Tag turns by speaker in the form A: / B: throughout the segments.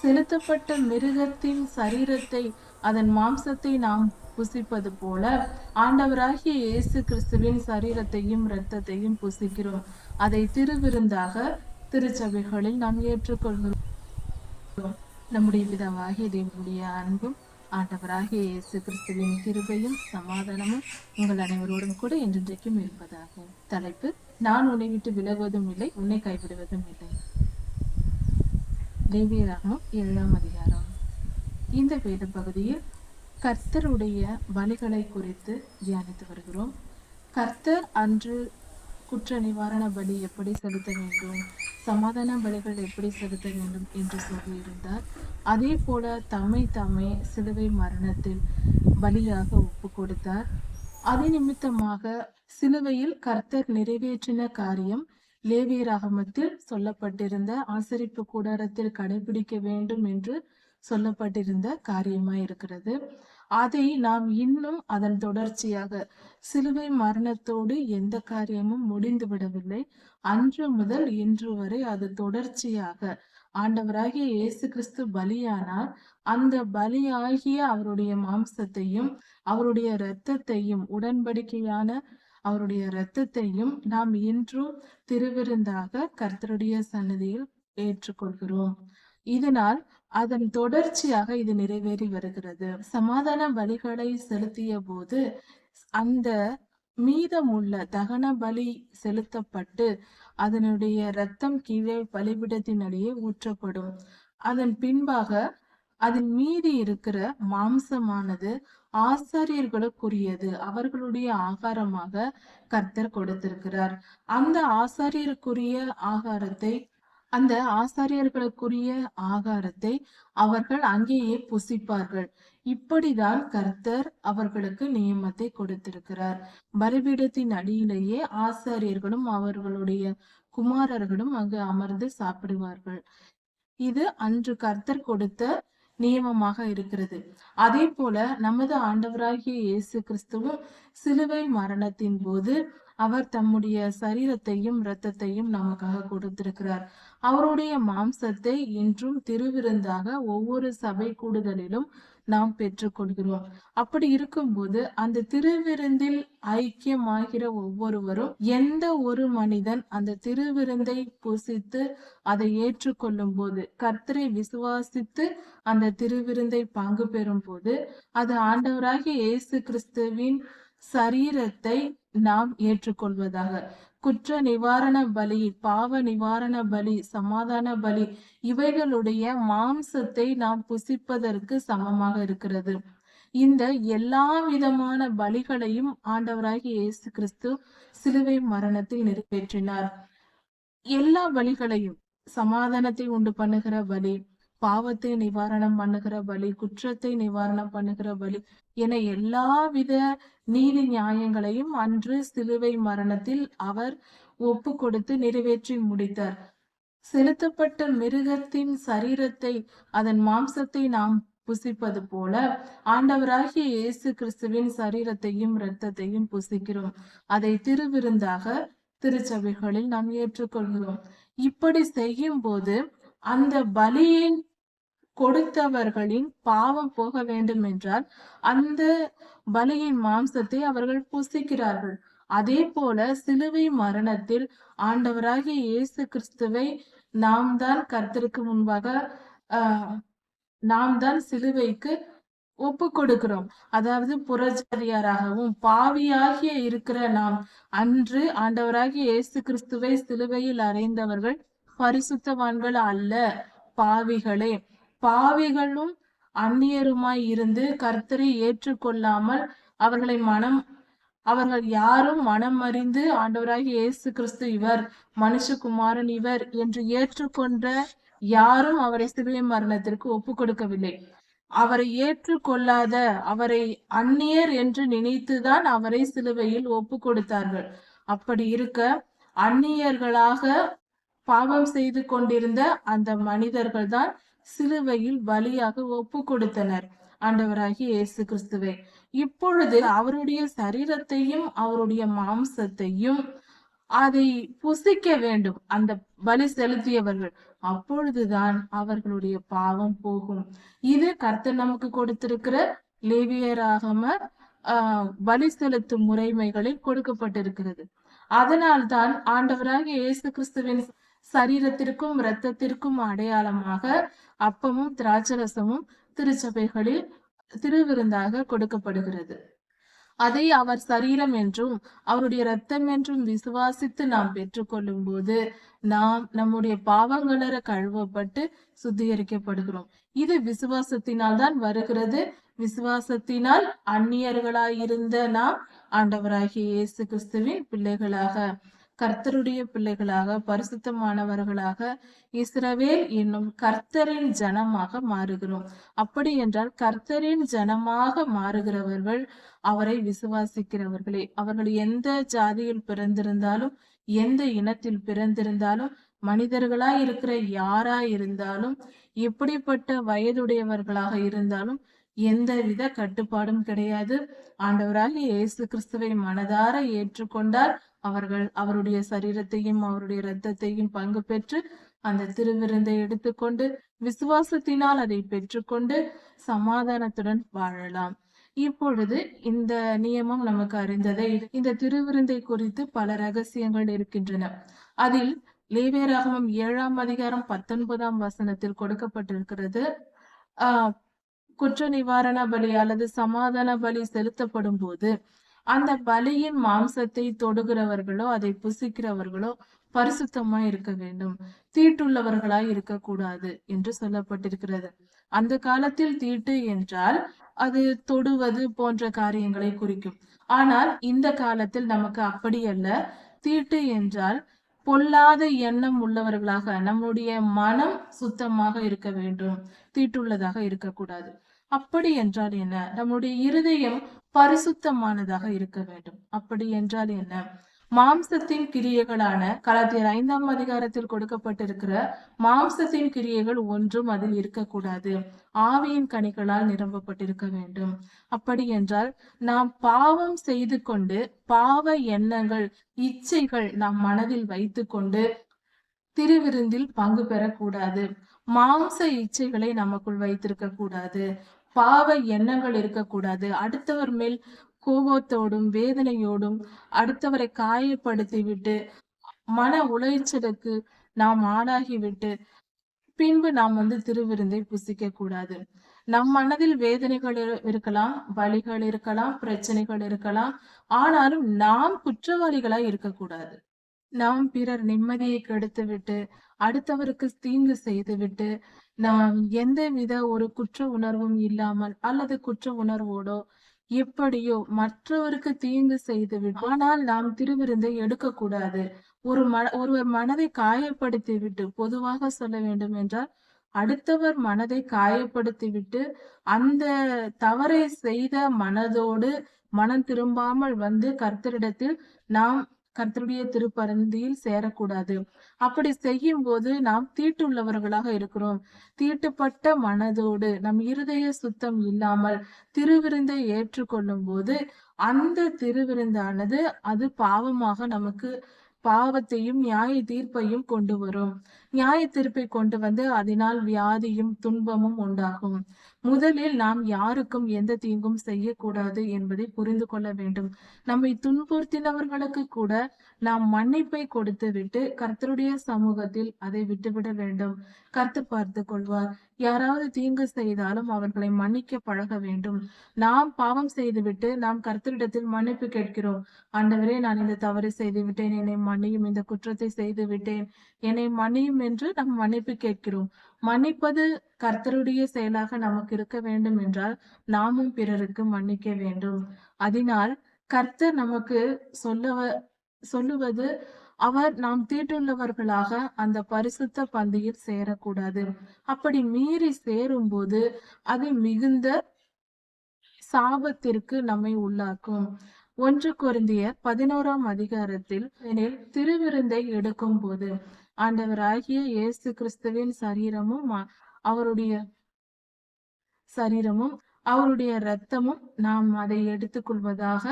A: செலுத்தப்பட்ட மிருகத்தின் சரீரத்தை அதன் மாம்சத்தை நாம் புசிப்பது போல ஆண்டவராகிய இயேசு கிறிஸ்துவின் சரீரத்தையும் இரத்தத்தையும் புசிக்கிறோம். அதை திருவிருந்தாக திருச்சபைகளில் நாம் ஏற்றுக்கொள்கிறோம். நம்முடைய பிதாவாகிய தேவனுடைய அன்பும் ஆண்டவராகிய இயேசு கிறிஸ்துவின் கிருபையும் சமாதானமும் உங்கள் அனைவரோடும் கூட என்றென்றைக்கும் இருப்பதாகும் தலைப்பு நான் உன்னை விட்டு விலகுவதும் இல்லை உன்னை கைவிடுவதும் இல்லை. லேவியராகமம் ஏழாம் அதிகாரம். இந்த வேத பகுதியில் கர்த்தருடைய வழிகளை குறித்து தியானித்து வருகிறோம். கர்த்தர் அன்று குற்ற நிவாரண பலி எப்படி செலுத்த வேண்டும் சமாதான பலிகள் எப்படி செலுத்த வேண்டும் என்று சொல்லியிருந்தார். அதே போல தம்மை தம்மை சிலுவை மரணத்தில் பலியாக ஒப்பு கொடுத்தார். அதே நிமித்தமாக சிலுவையில் கர்த்தர் நிறைவேற்றின காரியம் லேவியராகமத்தில் சொல்லப்பட்டிருந்த ஆசரிப்பு கூடாரத்தில் கடைபிடிக்க வேண்டும் என்று சொல்லப்பட்டிருந்த காரியமாய் இருக்கிறது அதை நாம் இன்னும் அதன் தொடர்ச்சியாக சிலுவை மரணத்தோடு எந்த காரியமும் முடிந்து விடவில்லை அன்று முதல் இன்று வரை அது தொடர்ச்சியாக ஆண்டவராகிய இயேசு கிறிஸ்து பலியானார் அந்த பலியாகிய அவருடைய மாம்சத்தையும் அவருடைய இரத்தத்தையும் உடன்படிக்கையான அவருடைய இரத்தத்தையும் நாம் இன்றும் திருவிருந்தாக கர்த்தருடைய சன்னதியில் ஏற்றுக்கொள்கிறோம். இதனால் அதன் தொடர்ச்சியாக இது நிறைவேறி வருகிறது. சமாதான பலிகளை செலுத்திய போது அந்த மீதமுள்ள தகன பலி செலுத்தப்பட்டு அதனுடைய இரத்தம் கீழே பலிபிடத்தினிடையே ஊற்றப்படும். அதன் பின்பாக அதன் மீதி இருக்கிற மாம்சமானது ஆசாரியர்களுக்குரியது. அவர்களுடைய ஆகாரமாக கர்த்தர் கொடுத்திருக்கிறார். அந்த ஆசாரியருக்குரிய ஆகாரத்தை அந்த ஆசாரியர்களுக்குரிய ஆகாரத்தை அவர்கள் அங்கேயே புசிப்பார்கள். இப்படிதான் கர்த்தர் அவர்களுக்கு நியமத்தை கொடுத்திருக்கிறார். பலிபீடத்தின் அடியிலேயே ஆசாரியர்களும் அவர்களுடைய குமாரர்களும் அங்கு அமர்ந்து சாப்பிடுவார்கள். இது அன்று கர்த்தர் கொடுத்த நியமமாக இருக்கிறது. அதே போல நமது ஆண்டவராகிய இயேசு கிறிஸ்துவும் சிலுவை மரணத்தின் போது அவர் தம்முடைய சரீரத்தையும் இரத்தத்தையும் நமக்காக கொடுத்திருக்கிறார். அவருடைய மாம்சத்தை இன்றும் திருவிருந்தாக ஒவ்வொரு சபை கூடுதலிலும் நாம் பெற்றுக்கொள்கிறோம். அப்படி இருக்கும்போது அந்த திருவிருந்தில் ஐக்கியமாகிற ஒவ்வொருவரும் எந்த ஒரு மனிதன் அந்த திருவிருந்தை புசித்து அதை ஏற்றுக்கொள்ளும் போது கர்த்தரை விசுவாசித்து அந்த திருவிருந்தை பங்கு பெறும் போது அது ஆண்டவராகிய இயேசு கிறிஸ்துவின் சரீரத்தை நாம் ஏற்றுக்கொள்வதாக. குற்ற நிவாரண பலி பாவ நிவாரண பலி சமாதான பலி இவைகளுடைய மாம்சத்தை நாம் புசிப்பதற்கு சமமாக இருக்கிறது. இந்த எல்லா விதமான பலிகளையும் ஆண்டவராகி இயேசு கிறிஸ்து சிலுவை மரணத்தில் நிறைவேற்றினார். எல்லா பலிகளையும் சமாதானத்தை உண்டு பண்ணுகிற பலி பாவத்தை நிவாரணம் பண்ணுகிற பலி குற்றத்தை நிவாரணம் பண்ணுகிற பலி என எல்லாவித நீதி நியாயங்களையும் அன்று சிலுவை மரணத்தில் அவர் ஒப்பு கொடுத்து நிறைவேற்றி முடித்தார். செலுத்தப்பட்ட மிருகத்தின் சரீரத்தை அதன் மாம்சத்தை நாம் புசிப்பது போல ஆண்டவராகிய இயேசு கிறிஸ்துவின் சரீரத்தையும் இரத்தத்தையும் புசிக்கிறோம். அதை திருவிருந்தாக திருச்சபைகளில் நாம் ஏற்றுக்கொள்கிறோம். இப்படி செய்யும் போது அந்த பலியின் கொடுத்தவர்களின் பாவம் போக வேண்டும் என்றால் அந்த பலியின் மாம்சத்தை அவர்கள் புசிக்கிறார்கள். அதே போல சிலுவை மரணத்தில் ஆண்டவராகிய இயேசு கிறிஸ்துவை நாம் தான் கர்த்தருக்கு முன்பாக நாம் தான் சிலுவைக்கு ஒப்பு கொடுக்கிறோம். அதாவது புறஜாதியாராகவும் பாவியாகிய இருக்கிற நாம் அன்று ஆண்டவராகிய இயேசு கிறிஸ்துவை சிலுவையில் அறைந்தவர்கள் பரிசுத்தவான்கள் அல்ல பாவிகளே. பாவிகளும் அந்நியருமாய் இருந்து கர்த்தரை ஏற்றுக்கொள்ளாமல் அவர்களை மனம் அவர்கள் யாரும் மனம் அறிந்து ஆண்டவராகி இயேசு கிறிஸ்து இவர் மனுஷகுமாரன் இவர் என்று ஏற்றுக்கொண்ட யாரும் அவரை சிலுவை மரணத்திற்கு ஒப்பு கொடுக்கவில்லை அவரை ஏற்றுக்கொள்ளாத அவரை அந்நியர் என்று நினைத்துதான் அவரை சிலுவையில் ஒப்பு கொடுத்தார்கள் அப்படி இருக்க அந்நியர்களாக பாவம் செய்து கொண்டிருந்த அந்த மனிதர்கள் தான் சிலுவையில் பலியாக ஒப்பு கொடுத்தனர் ஆண்டவராகிய இயேசு கிறிஸ்துவை இப்பொழுது அவருடைய சரீரத்தையும் அவருடைய மாம்சத்தையும் அதை புசிக்க வேண்டும். அந்த பலி செலுத்தியவர்கள் அப்பொழுதுதான் அவர்களுடைய பாவம் போகும். இது கர்த்தர் நமக்கு கொடுத்திருக்கிற லேவியராகம பலி செலுத்தும் முறைமைகளில் கொடுக்கப்பட்டிருக்கிறது. அதனால்தான் ஆண்டவராக இயேசு கிறிஸ்துவின் சரீரத்திற்கும் இரத்தத்திற்கும் அடையாளமாக அப்பமும் திராட்சரசமும் திருச்சபைகளில் திருவிருந்தாக கொடுக்கப்படுகிறது. அதை அவர் சரீரம் என்றும் அவருடைய இரத்தம் என்றும் விசுவாசித்து நாம் பெற்றுக்கொள்ளும் போது நாம் நம்முடைய பாவங்களற கழுவப்பட்டு சுத்திகரிக்கப்படுகிறோம். இது விசுவாசத்தினால் தான் வருகிறது. விசுவாசத்தினால் அந்நியர்களாயிருந்த நாம் ஆண்டவராகிய இயேசு கிறிஸ்துவின் பிள்ளைகளாக கர்த்தருடைய பிள்ளைகளாக பரிசுத்தமானவர்களாக இஸ்ரவேல் என்னும் கர்த்தரின் ஜனமாக மாறுகிறோம். அப்படி என்றால் கர்த்தரின் ஜனமாக மாறுகிறவர்கள் அவரை விசுவாசிக்கிறவர்களே. அவர்கள் எந்த ஜாதியில் பிறந்திருந்தாலும் எந்த இனத்தில் பிறந்திருந்தாலும் மனிதர்களாய் இருக்கிற யாரா இருந்தாலும் எப்படிப்பட்ட வயதுடையவர்களாக இருந்தாலும் எந்தவித கட்டுப்பாடும் கிடையாது. ஆண்டவராகிய இயேசு கிறிஸ்துவை மனதார ஏற்றுக்கொண்டால் அவர்கள் அவருடைய சரீரத்தையும் அவருடைய இரத்தத்தையும் பங்கு பெற்று அந்த திருவிருந்தை எடுத்துக்கொண்டு விசுவாசத்தினால் அதை பெற்றுக்கொண்டு சமாதானத்துடன் வாழலாம். இப்பொழுது இந்த நியமம் நமக்கு அறிந்ததை இந்த திருவிருந்தை குறித்து பல ரகசியங்கள் இருக்கின்றன. அதில் லேவியராகமம் ஏழாம் அதிகாரம் பத்தொன்பதாம் வசனத்தில் கொடுக்கப்பட்டிருக்கிறது. ஆஹ் குற்ற நிவாரண பலி அல்லது சமாதான பலி செலுத்தப்படும் போது அந்த பலியின் மாம்சத்தை தொடுகிறவர்களோ அதை புசிக்கிறவர்களோ பரிசுத்தமா இருக்க வேண்டும். தீட்டுள்ளவர்களாய் இருக்கக்கூடாது என்று சொல்லப்பட்டிருக்கிறது. அந்த காலத்தில் தீட்டு என்றால் அது தொடுவது போன்ற காரியங்களை குறிக்கும். ஆனால் இந்த காலத்தில் நமக்கு அப்படி அல்ல. தீட்டு என்றால் பொல்லாத எண்ணம் உள்ளவர்களாக நம்முடைய மனம் சுத்தமாக இருக்க வேண்டும் தீட்டுள்ளதாக இருக்கக்கூடாது. அப்படி என்றால் என்ன? நம்முடைய இருதயம் பரிசுத்தமானதாக இருக்க வேண்டும். அப்படி என்றால் என்ன? மாம்சத்தின் கிரியைகளான கலாத்தியர் ஐந்தாம் அதிகாரத்தில் கொடுக்கப்பட்டிருக்கிற மாம்சத்தின் கிரியைகள் ஒன்றும் அதில் இருக்கக்கூடாது. ஆவியின் கனிகளால் நிரம்பப்பட்டிருக்க வேண்டும். அப்படி என்றால் நாம் பாவம் செய்து கொண்டு பாவ எண்ணங்கள் இச்சைகள் நம் மனதில் வைத்துக்கொண்டு திருவிருந்தில் பங்கு பெறக்கூடாது. மாம்ச இச்சைகளை நமக்குள் வைத்திருக்க கூடாது பாவ எண்ணங்கள் இருக்கக்கூடாது. அடுத்தவர் மேல் கோபத்தோடும் வேதனையோடும் அடுத்தவரை காயப்படுத்திவிட்டு மன உளைச்சலுக்கு நாம் ஆளாகிவிட்டு பின்பு நாம் வந்து திருவிருந்தை புசிக்க கூடாது. நம் மனதில் வேதனைகள் இருக்கலாம் வழிகள் இருக்கலாம் பிரச்சனைகள் இருக்கலாம் ஆனாலும் நாம் குற்றவாளிகளாய் இருக்கக்கூடாது நாம் பிறர் நிம்மதியை கெடுத்துவிட்டு அடுத்தவருக்கு தீங்கு செய்துவிட்டு நாம் எந்த வித ஒரு குற்ற உணர்வும் இல்லாமல் அல்லது குற்ற உணர்வோடோ எப்படியோ மற்றவருக்கு தீங்கு செய்துவிடும். ஆனால் நாம் திருவிருந்தை எடுக்கக்கூடாது. ஒரு மன ஒருவர் மனதை காயப்படுத்தி விட்டு பொதுவாக சொல்ல வேண்டும் என்றால் அடுத்தவர் மனதை காயப்படுத்தி விட்டு அந்த தவறை செய்த மனதோடு மனம் திரும்பாமல் வந்து கர்த்தரிடத்தில் நாம் கர்த்தருடைய திருப்பரந்தியில் சேரக்கூடாது. அப்படி செய்யும் போது நாம் தீட்டுள்ளவர்களாக இருக்கிறோம். தீட்டுப்பட்ட மனதோடு நம் இருதய சுத்தம் இல்லாமல் திருவிருந்தை ஏற்றுக்கொள்ளும் போது அந்த திருவிருந்தானது அது பாவமாக நமக்கு பாவத்தையும் நியாய தீர்ப்பையும் கொண்டு வரும். நியாய தீர்ப்பை கொண்டு வந்து அதனால் வியாதியும் துன்பமும் உண்டாகும். முதலில் நாம் யாருக்கும் எந்த தீங்கும் செய்யக்கூடாது என்பதை புரிந்து கொள்ள வேண்டும். நம்மை துன்புறுத்தினவர்களுக்கு கூட நாம் மன்னிப்பை கொடுத்து விட்டு கர்த்தருடைய சமூகத்தில் அதை விட்டுவிட வேண்டும். கர்த்து பார்த்து கொள்வார். யாராவது தீங்கு செய்தாலும் அவர்களை மன்னிக்க பழக வேண்டும். நாம் பாவம் செய்துவிட்டு நாம் கர்த்தரிடத்தில் மன்னிப்பு கேட்கிறோம். ஆண்டவரே நான் இந்த தவறு செய்து விட்டேன் என்னை மன்னியும் இந்த குற்றத்தை செய்து விட்டேன் என்னை மன்னியும் என்று நாம் மன்னிப்பு கேட்கிறோம். மன்னிப்பது கர்த்தருடைய செயலாக நமக்கு இருக்க வேண்டும் என்றால் நாமும் பிறருக்கு மன்னிக்க வேண்டும். அதனால் கர்த்தர் நமக்கு சொல்ல சொல்லுவது அவர் நாம் தீட்டுள்ளவர்களாக அந்த பரிசுத்த பந்தியில் சேரக்கூடாது. அப்படி மீறி சேரும்போது அது மிகுந்த சாபத்திற்கு நம்மை உள்ளாக்கும். ஒன்று கொரிந்தியர் பதினோராம் அதிகாரத்தில் எனில் திருவிருந்தை எடுக்கும் போது ஆண்டவராகிய இயேசு கிறிஸ்துவின் சரீரமும் அவருடைய சரீரமும் அவருடைய இரத்தமும் நாம் அதை எடுத்துக்கொள்வதாக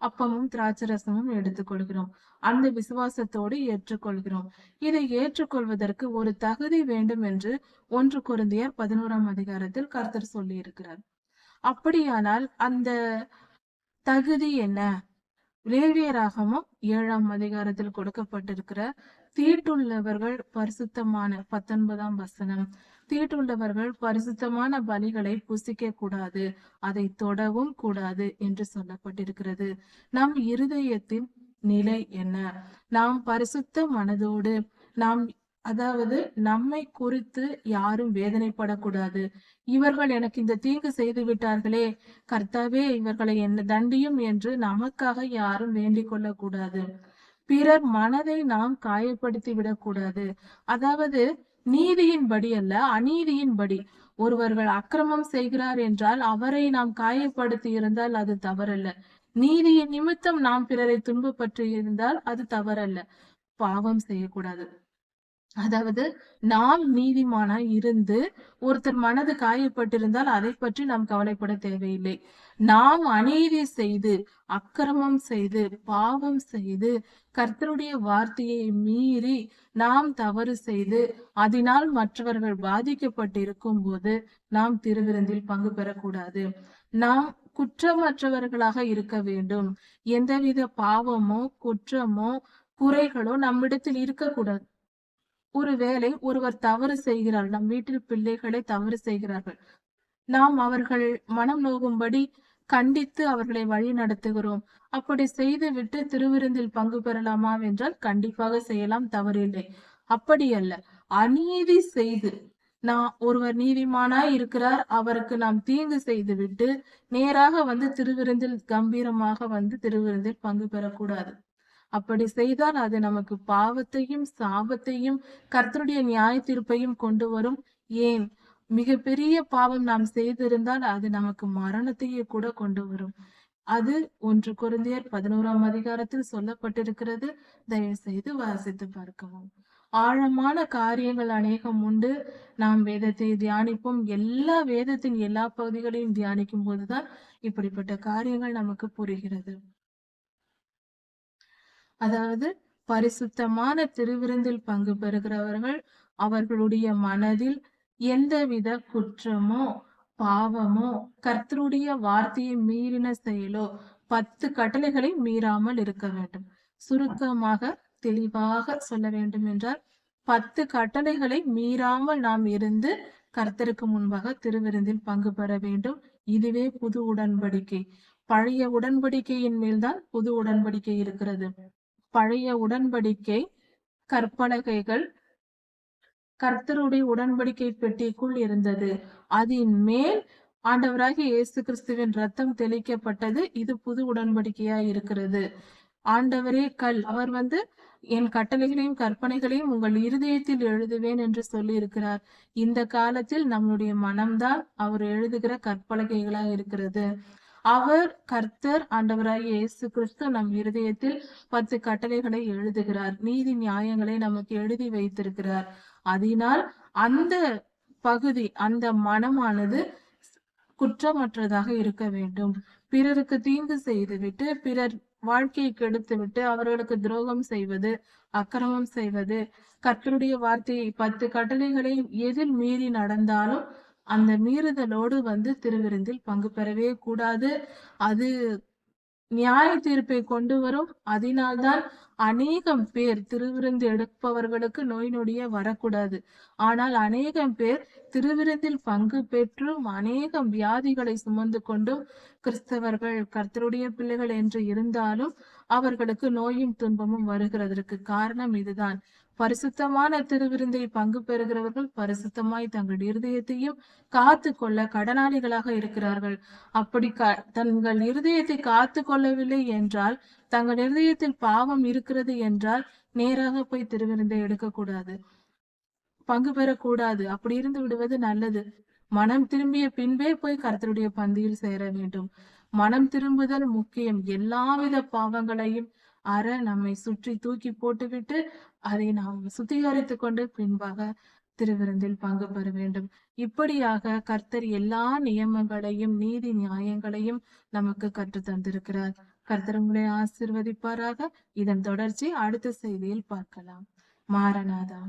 A: அப்பமும் திராட்சரசமும் எடுத்துக்கொள்கிறோம். அந்த விசுவாசத்தோடு ஏற்றுக்கொள்கிறோம். இதை ஏற்றுக்கொள்வதற்கு ஒரு தகுதி வேண்டும் என்று ஒன்று குருந்தியர் பதினோராம் அதிகாரத்தில் கர்த்தர் சொல்லி இருக்கிறார் அப்படியானால் அந்த தகுதி என்ன? லேவியராகமும் ஏழாம் அதிகாரத்தில் கொடுக்கப்பட்டிருக்கிற தீட்டுள்ளவர்கள் பரிசுத்தமான பத்தொன்பதாம் வசனம். தீட்டுள்ளவர்கள் பரிசுத்தமான பலிகளை புசிக்க கூடாது அதை தொடவும் கூடாது என்று சொல்லப்பட்டிருக்கிறது. நம் இருதயத்தின் நிலை என்ன? நாம் பரிசுத்த மனதோடு நாம் அதாவது நம்மை குறித்து யாரும் வேதனைப்படக்கூடாது. இவர்கள் எனக்கு இந்த தீங்கு செய்து விட்டார்களே கர்த்தாவே இவர்களை என்ன தண்டியும் என்று நமக்காக யாரும் வேண்டிக் கொள்ளக்கூடாது. பிறர் மனதை நாம் காயப்படுத்தி விடக்கூடாது அதாவது நீதியின்படி அல்ல அநீதியின்படி. ஒருவர்கள் அக்கிரமம் செய்கிறார் என்றால் அவரை நாம் காயப்படுத்தி இருந்தால் அது தவறல்ல. நீதியின் நிமித்தம் நாம் பிறரை துன்பப்பட்டு இருந்தால் அது தவறல்ல. பாவம் செய்யக்கூடாது. அதாவது நாம் நீதிமானா இருந்து ஒருத்தர் மனது காயப்பட்டிருந்தால் அதை பற்றி நாம் கவலைப்பட தேவையில்லை. நாம் அநீதி செய்து அக்கிரமம் செய்து பாவம் செய்து கர்த்தருடைய வார்த்தையை மீறி நாம் தவறு செய்து அதனால் மற்றவர்கள் பாதிக்கப்பட்டிருக்கும் போது நாம் திருவிருந்தில் பங்கு பெறக்கூடாது. நாம் குற்றமற்றவர்களாக இருக்க வேண்டும். எந்தவித பாவமோ குற்றமோ குறைகளோ நம்மிடத்தில் இருக்கக்கூடாது. ஒருவேளை ஒருவர் தவறு செய்கிறார் நம் வீட்டில் பிள்ளைகளை தவறு செய்கிறார்கள். நாம் அவர்கள் மனம் நோகும்படி கண்டித்து அவர்களை வழி நடத்துகிறோம். அப்படி செய்து விட்டு திருவிருந்தில் பங்கு பெறலாமா என்றால் கண்டிப்பாக செய்யலாம் தவறில்லை. அப்படி அல்ல அநீதி செய்து நான் ஒருவர் நீதிமானாய் இருக்கிறார் அவருக்கு நாம் தீங்கு செய்து விட்டு நேராக வந்து திருவிருந்தில் கம்பீரமாக வந்து திருவிருந்தில் பங்கு பெறக்கூடாது. அப்படி செய்தால் அது நமக்கு பாவத்தையும் சாபத்தையும் கர்த்தருடைய நியாய தீர்ப்பையும் கொண்டு வரும். ஏன்? மிகப்பெரிய பாவம் நாம் செய்திருந்தால் அது நமக்கு மரணத்தையே கூட கொண்டு வரும். அது ஒன்று குருந்தியர் பதினோராம் அதிகாரத்தில் சொல்லப்பட்டிருக்கிறது. தயவு செய்து வாசித்து பார்க்கவும். ஆழமான காரியங்கள் அநேகம் உண்டு. நாம் வேதத்தை தியானிப்போம். எல்லா வேதத்தின் எல்லா பகுதிகளையும் தியானிக்கும் போதுதான் இப்படிப்பட்ட காரியங்கள் நமக்கு புரிகிறது. அதாவது பரிசுத்தமான திருவிருந்தில் பங்கு பெறுகிறவர்கள் அவர்களுடைய மனதில் எந்தவித குற்றமோ பாவமோ கர்த்தருடைய வார்த்தையை மீறின செயலோ பத்து கட்டளைகளை மீறாமல் இருக்க வேண்டும். சுருக்கமாக தெளிவாக சொல்ல வேண்டும் என்றால் பத்து கட்டளைகளை மீறாமல் நாம் இருந்து கர்த்தருக்கு முன்பாக திருவிருந்தில் பங்கு பெற வேண்டும். இதுவே புது உடன்படிக்கை. பழைய உடன்படிக்கையின் மேல்தான் புது உடன்படிக்கை இருக்கிறது. பழைய உடன்படிக்கை கற்பலகைகள் கர்த்தருடைய உடன்படிக்கை பெட்டிக்குள் இருந்தது. அதன் மேல் ஆண்டவராகிய இயேசு கிறிஸ்துவின் ரத்தம் தெளிக்கப்பட்டது. இது புது உடன்படிக்கையா இருக்கிறது. ஆண்டவரே கல் அவர் வந்து என் கட்டளைகளையும் கற்பனைகளையும் உங்கள் இருதயத்தில் எழுதுவேன் என்று சொல்லி இருக்கிறார் இந்த காலத்தில் நம்முடைய மனம்தான் அவர் எழுதுகிற கற்பலகைகளா இருக்கிறது. அவர் கர்த்தர் ஆண்டவராகிய இயேசு கிறிஸ்து நம் இருதயத்தில் பத்து கட்டளைகளை எழுதுகிறார். நீதி நியாயங்களை நமக்கு எழுதி வைத்திருக்கிறார். அதனால் அந்த பகுதி அந்த மனமானது குற்றமற்றதாக இருக்க வேண்டும். பிறருக்கு தீங்கு செய்துவிட்டு பிறர் வாழ்க்கையை கெடுத்துவிட்டு அவர்களுக்கு துரோகம் செய்வது அக்கிரமம் செய்வது கர்த்தருடைய வார்த்தையை பத்து கட்டளைகளை எதில் மீறி நடந்தாலும் அந்த மீறுதலோடு வந்து திருவிருந்தில் பங்கு பெறவே கூடாது. அது நியாய தீர்ப்பை கொண்டு வரும். அதனால்தான் அநேகம் பேர் திருவிருந்து எடுப்பவர்களுக்கு நோய் நொடிய வரக்கூடாது. ஆனால் அநேகம் பேர் திருவிருந்தில் பங்கு பெற்றும் அநேகம் வியாதிகளை சுமந்து கொண்டும் கிறிஸ்தவர்கள் கர்த்தருடைய பிள்ளைகள் என்று இருந்தாலும் அவர்களுக்கு நோயும் துன்பமும் வருகிறதற்கு காரணம் இதுதான். பரிசுத்தமான திருவிருந்தை பங்கு பெறுகிறவர்கள் பரிசுத்தமாய் தங்கள் இருதயத்தையும் காத்து கொள்ள கடனாளிகளாக இருக்கிறார்கள். அப்படி க தங்கள் இருதயத்தை காத்து கொள்ளவில்லை என்றால் தங்கள் இருதயத்தில் பாவம் இருக்கிறது என்றால் நேராக போய் திருவிருந்தை எடுக்கக்கூடாது. பங்கு பெறக்கூடாது. அப்படி இருந்து விடுவது நல்லது. மனம் திரும்பிய பின்பே போய் கர்த்தருடைய பந்தியில் சேர வேண்டும். மனம் திரும்புதல் முக்கியம். எல்லாவித பாவங்களையும் அற நம்மை சுற்றி தூக்கி போட்டுவிட்டு அதை நாம் சுத்திகரித்து கொண்டு பின்பாக திருவிருந்தில் பங்கு பெற வேண்டும். இப்படியாக கர்த்தர் எல்லா நியமங்களையும் நீதி நியாயங்களையும் நமக்கு கற்று தந்திருக்கிறார் கர்த்தர் உங்களை ஆசிர்வதிப்பாராக. இதன் தொடர்ச்சி அடுத்த செய்தியில் பார்க்கலாம். மாரநாதா